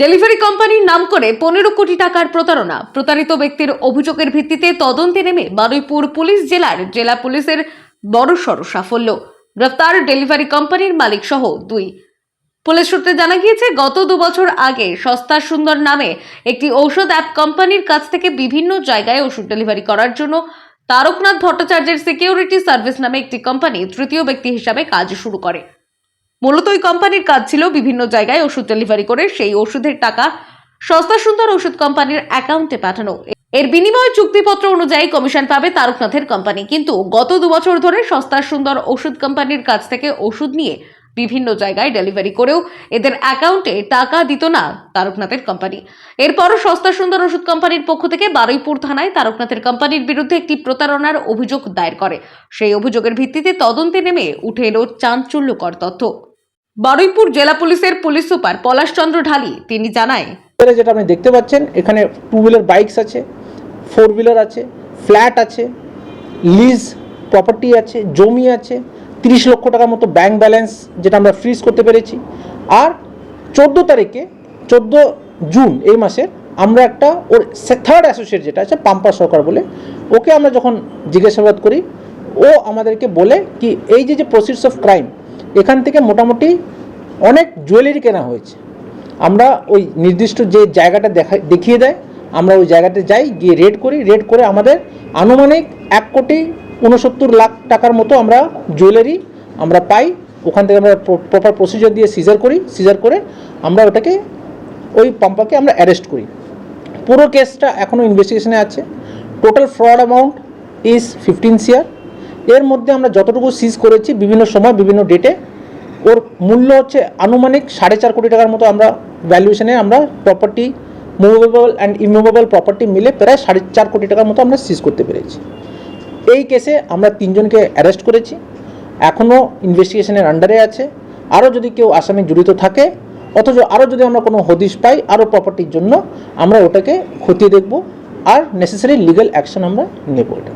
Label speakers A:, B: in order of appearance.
A: Delivery কোম্পানির নাম করে পনেরো কোটি টাকার প্রতারণা। প্রতারিত ব্যক্তির অভিযোগের ভিত্তিতে তদন্তে নেমে বারুইপুর পুলিশ জেলার জেলা পুলিশের বড়সড় সাফল্য। গ্রেফতার ডেলিভারি কোম্পানির মালিক সহ দুই। পুলিশ সূত্রে জানা গিয়েছে, গত দু বছর আগে সস্তা সুন্দর নামে একটি ঔষধ অ্যাপ কোম্পানির কাছ থেকে বিভিন্ন জায়গায় ওষুধ ডেলিভারি করার জন্য তারকনাথ ভট্টাচার্যের সিকিউরিটি সার্ভিস নামে একটি কোম্পানি তৃতীয় ব্যক্তি হিসাবে কাজ শুরু করে। মূলত ওই কোম্পানির কাজ ছিল বিভিন্ন জায়গায় ওষুধ ডেলিভারি করে সেই ওষুধের টাকা সস্তা সুন্দর ওষুধ কোম্পানির অ্যাকাউন্টে পাঠানো। এর বিনিময়ে চুক্তিপত্র অনুযায়ী কমিশন পাবে তারকনাথের কোম্পানি কিন্তু গত দু বছর ধরে সস্তা সুন্দর ওষুধ কোম্পানির কাছ থেকে ওষুধ নিয়ে বিভিন্ন জায়গায় ডেলিভারি করেও এদের অ্যাকাউন্টে টাকা দিত না তারকনাথের কোম্পানি এরপরও সস্তা সুন্দর ওষুধ কোম্পানির পক্ষ থেকে বারুইপুর থানায় তারকনাথের কোম্পানির বিরুদ্ধে একটি প্রতারণার অভিযোগ দায়ের করে। সেই অভিযোগের ভিত্তিতে তদন্তে নেমে উঠে এলো চাঞ্চল্যকর তথ্য। বারুইপুর জেলা পুলিশের পুলিশ সুপার পলাশচন্দ্র ঢালি, তিনি জানায়
B: যেটা আপনি দেখতে পাচ্ছেন, এখানে টু হুইলার বাইকস আছে ফোর হুইলার আছে ফ্ল্যাট আছে লিজ প্রপার্টি আছে, জমি আছে, তিরিশ লক্ষ টাকার মতো ব্যাংক ব্যালেন্স যেটা আমরা ফ্রিজ করতে পেরেছি। আর চোদ্দ তারিখে, চোদ্দ জুন এই মাসের আমরা একটা ওর থার্ড অ্যাসোসিয়েট যেটা আছে, পাম্পা সরকার বলে, ওকে আমরা যখন জিজ্ঞাসাবাদ করি, ও আমাদেরকে বলে কি, এই যে যে প্রসিডস অফ ক্রাইম এখান থেকে মোটামুটি অনেক জুয়েলারি কেনা হয়েছে। আমরা ওই নির্দিষ্ট যে জায়গাটা দেখা, দেখিয়ে দেয়, আমরা ওই জায়গাতে যাই, গিয়ে রেড করি। রেড করে আমাদের আনুমানিক এক কোটি উনসত্তর লাখ টাকার মতো আমরা জুয়েলারি আমরা পাই। ওখান থেকে আমরা প্রপার প্রসিজার দিয়ে সিজার করি। সিজার করে আমরা ওটাকে ওই পাম্পাকে আমরা অ্যারেস্ট করি। পুরো কেসটা এখনও ইনভেস্টিগেশনে আছে। Total fraud amount is fifteen সিয়ার এর মধ্যে আমরা যতটুকু সিজ করেছি বিভিন্ন সময়, বিভিন্ন ডেটে ওর মূল্য হচ্ছে আনুমানিক সাড়ে চার কোটি টাকার মতো আমরা ভ্যালুয়েশনে আমরা property movable and immovable property মিলে প্রায় সাড়ে চার কোটি টাকার মতো আমরা সিজ করতে পেরেছি। এই কেসে আমরা তিনজনকে অ্যারেস্ট করেছি। এখনও ইনভেস্টিগেশনের আন্ডারে আছে। আরও যদি কেউ আসামি জড়িত থাকে, অথচ আরও যদি আমরা কোনো হদিশ পাই, আরও প্রপার্টির জন্য আমরা ওটাকে খতিয়ে দেখব, আর নেসেসারি লিগাল অ্যাকশন আমরা নেব এটা।